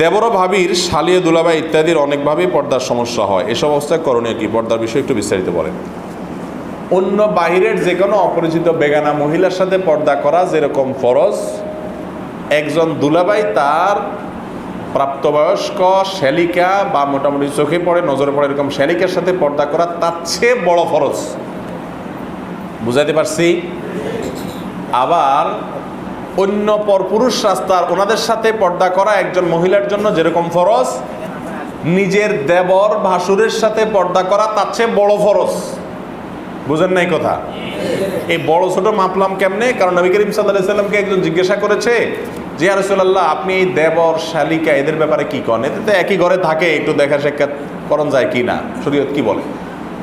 দেবর ভাবির, শালীয় দুলাভাই ইত্যাদির অনেকভাবেই পর্দার সমস্যা হয়। এসব অবস্থায় করণীয় কি? পর্দার বিষয়ে একটু বিস্তারিত বলেন। অন্য বাহিরের যে কোনো অপরিচিত বেগানা মহিলার সাথে পর্দা করা যেরকম ফরজ, একজন দুলাবাই তার প্রাপ্তবয়স্ক শ্যালিকা বা মোটামুটি চোখে পড়ে, নজরে পড়ে এরকম শ্যালিকার সাথে পর্দা করা তার চেয়ে বড় ফরজ। বুঝাইতে পারছি? আবার অন্য পরপুরুষ রাস্তার ওনাদের সাথে পর্দা করা একজন মহিলার জন্য যেরকম ফরজ, নিজের দেবর ভাসুরের সাথে পর্দা করা তার চেয়ে বড় ফরজ। বুঝেন নাই কথা? এই বড় ছোট মাপলাম কেমনে? কারণ নবী করিম সাল্লাহ সাল্লামকে একজন জিজ্ঞাসা করেছে, যে রসুল্লাহ আপনি এই দেবর, শালিকা এদের ব্যাপারে কি করেন এতে তো একই ঘরে থাকে, একটু দেখা সাক্ষাৎ করণ যায় কি না? শরীয়ত কি বলে?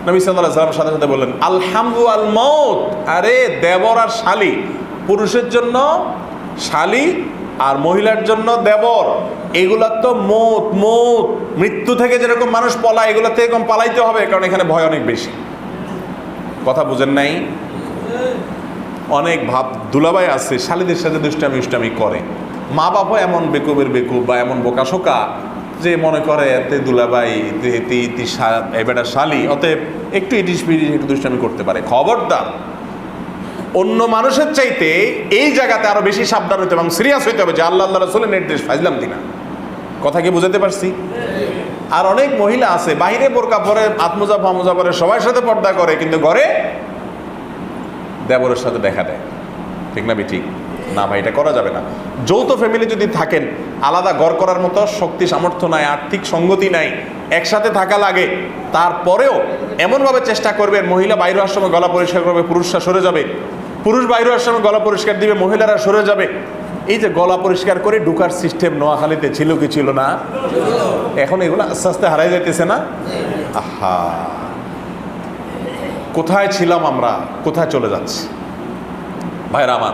নবী সাল্লাহ সাল্লাম সাথে সাথে বললেন, আলহামদু আল মৌত আরে দেবর আর শালি, পুরুষের জন্য শালি আর মহিলার জন্য দেবর। এগুলার তো মত মত। মৃত্যু থেকে যেরকম মানুষ পলায়, এগুলো থেকে এরকম পালাইতে হবে, কারণ এখানে ভয় অনেক বেশি। কথা বুঝেন নাই? অনেক ভাব দুলাবাই আছে, শালিদের সাথে দুষ্টামি, উষ্টামি করে। মা বাবা এমন বেকুবের বেকুব বা এমন বোকাশোকা যে মনে করে এতে দুলাবাই এতে ইতি এবারটা শালি। অতএব একটু ইটিস পিটিস একটু দুষ্টামি করতে পারে। খবরদার। অন্য মানুষের চাইতে এই জায়গাতে আরও বেশি সাবধান হইতে এবং সিরিয়াস হইতে হবে যে আল্লাহ আল্লাহ রসুলের নির্দেশ, ফাইজলাম দিনা। কথা কি বুঝাতে পারছি? আর অনেক মহিলা আছে বাইরে বোরকা পরে আত্মজা ফামুজা পরে, সবার সাথে পর্দা করে, কিন্তু ঘরে দেবরের সাথে দেখা দেয়। ঠিক না ঠিক না ভাই, এটা করা যাবে না। যৌথ ফ্যামিলি যদি থাকেন, আলাদা গড় করার মতো শক্তি, সামর্থ্য নাই, আর্থিক সঙ্গতি নাই, একসাথে থাকা লাগে, তারপরেও এমনভাবে চেষ্টা করবেন, মহিলা বাইরে হওয়ার সময় গলা পরিষ্কার করবে, পুরুষরা সরে যাবে। পুরুষ বাইরে হওয়ার সময় গলা পরিষ্কার দিবে, মহিলারা সরে যাবে। এই যে গলা পরিষ্কার করে ঢুকার সিস্টেম নোয়াখালীতে ছিল কি ছিল না? এখন এগুলো আস্তে আস্তে হারাই যাইতেছে না? আহা। কোথায় ছিলাম আমরা? কোথায় চলে যাচ্ছি? ভাইরা আমার,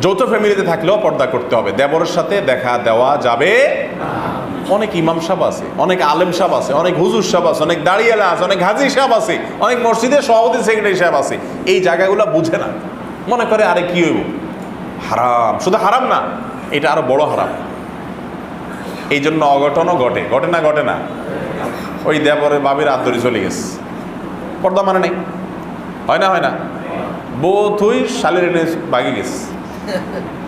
যৌথ ফ্যামিলিতে থাকলেও পর্দা করতে হবে। দেবরের সাথে দেখা দেওয়া যাবে অনেক ইমাম সাহেব আছে, অনেক আলেম সাহেব আছে, অনেক হুজুর সাহেব আছে, অনেক দাঁড়িয়ালা আছে, অনেক হাজি সাহেব আছে, অনেক মসজিদের সভাপতি, সেক্রেটারি সাহেব আছে। এই জায়গাগুলো বুঝে না। মনে করে আরে কি হইব? হারাম। শুধু হারাম না, এটা আরও বড় হারাম। এই জন্য অঘটনও ঘটে। ঘটে না ঘটে না। ওই দেবরের বাবির আদরি চলে গেছে। পর্দা মানে নেই। হয় না হয় না। বোধই শালের এনে গেছে।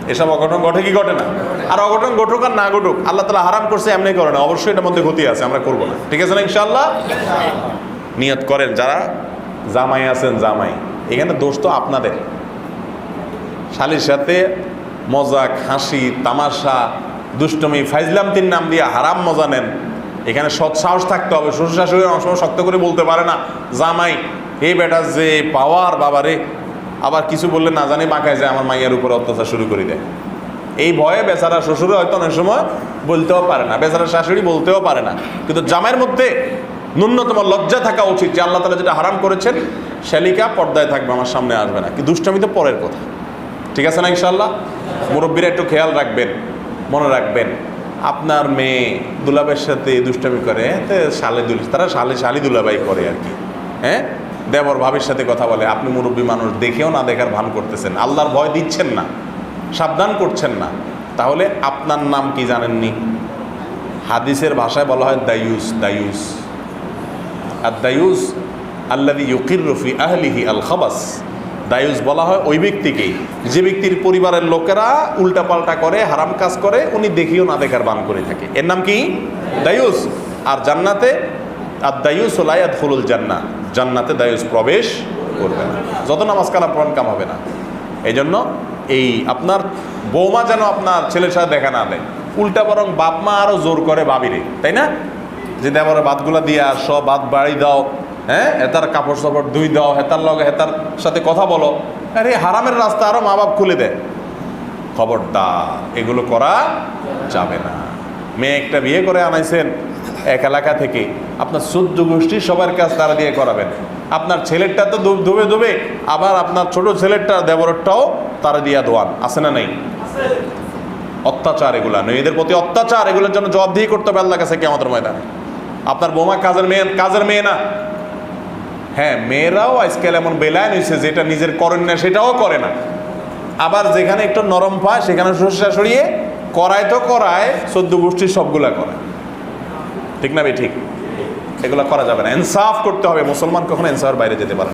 এসব অঘটন ঘটে কি ঘটে না? আর অঘটন ঘটুক আর না ঘটুক, আল্লাহ তালা হারাম করছে, এমনি করে না। অবশ্যই এটার মধ্যে ক্ষতি আছে, আমরা করব না। ঠিক আছে না ইনশাল্লাহ নিয়ত করেন, যারা জামাই আছেন, জামাই। এখানে দোষ তো আপনাদের। শালির সাথে মজাক, হাসি, তামাশা, দুষ্টমি ফাইজলাম তিন নাম দিয়ে হারাম মজা নেন। এখানে সৎ সাহস থাকতে হবে। শ্বশুর শাশুড়ি অনেক সময় শক্ত করে বলতে পারে না, জামাই এই বেটা, যে পাওয়ার বাবারে। আবার কিছু বললে না জানি মাখায় যায়, আমার মাইয়ার উপর অত্যাচার শুরু করে দেয়। এই ভয়ে বেচারা শ্বশুরে হয়তো অনেক সময় বলতেও পারে না, বেচারা শাশুড়ি বলতেও পারে না। কিন্তু জামাইয়ের মধ্যে ন্যূনতম লজ্জা থাকা উচিত যে আল্লাহ তালা যেটা হারাম করেছেন, শ্যালিকা পর্দায় থাকবে, আমার সামনে আসবে না। কি দুষ্টামি তো পরের কথা। ঠিক আছে না ইনশাল্লাহ মুরব্বীরা একটু খেয়াল রাখবেন, মনে রাখবেন। আপনার মেয়ে দুলাবের সাথে দুষ্টামি করে তে শালে দুল, তারা শালে, শালি দুলাবাই করে আর কি। হ্যাঁ দেবর ভাবির সাথে কথা বলে, আপনি মুরব্বী মানুষ, দেখেও না দেখার ভান করতেছেন। আল্লাহর ভয় দিচ্ছেন না। সাবধান করছেন না। তাহলে আপনার নাম কি জানেননি? হাদিসের ভাষায় বলা হয় দায়ুস দায়ুস। আর দায়ুস আল্লাদি ইউকির রফি আহলিহি আল খাবাস দায়ুস বলা হয় ওই ব্যক্তিকেই। যে ব্যক্তির পরিবারের লোকেরা উল্টাপাল্টা করে, হারাম কাজ করে, উনি দেখিও না দেখার বান করে থাকে। এর নাম কি? দায়ুস। আর জান্নাতে, আর দায়ুস ও ওলায়াত ফুলুল জান্না জান্নাতে দায়ুস প্রবেশ করবে না। যত নামাজ কালাম পড়ান কাম হবে না। এই জন্য এই আপনার বৌমা যেন আপনার ছেলের সাথে দেখা না দেয়। উল্টা বরং বাপ মা আরও জোর করে বাবিরে তাই না? যে দেবরে বাতগুলা দিয়ে আস, বাত বাড়ি দাও হ্যাঁ? হেতার কাপড় সাপড় ধুই দাও, হেতার লগে হেতার সাথে কথা বলো। আরে হারামের রাস্তা আরও মা বাপ খুলে দেয়। খবরদার, এগুলো করা যাবে না। মেয়ে একটা বিয়ে করে আনাইছেন এক এলাকা থেকে। আপনার চোদ্দ গোষ্ঠী সবার কাজ তারা দিয়ে করাবেন। আপনার ছেলেরটা তো ধুবে ধুবে আবার আপনার ছোট ছেলেরটা দেবরটাও তারা দিয়া দোয়ান। আছে না নেই? অত্যাচার এগুলা মেয়েদের প্রতি অত্যাচার, এগুলোর জন্য জবাবদিহি করতে হবে আল্লাহ কাছে কি আমাদের ময়দানে। আপনার বোমা কাজের মেয়ে কাজের মেয়ে না। হ্যাঁ মেয়েরাও আজকাল এমন বেলায় নিয়েছে যেটা নিজের করেন না, সেটাও করে না। আবার যেখানে একটু নরম পায়, সেখানে শ্বশুর সরিয়ে, করায় তো করায়, সদ্য গোষ্ঠীর সবগুলা করে। ঠিক না ভাই ঠিক? এগুলো করা যাবে না ইনসাফ করতে হবে মুসলমান কখনো ইনসাফের বাইরে যেতে পারে।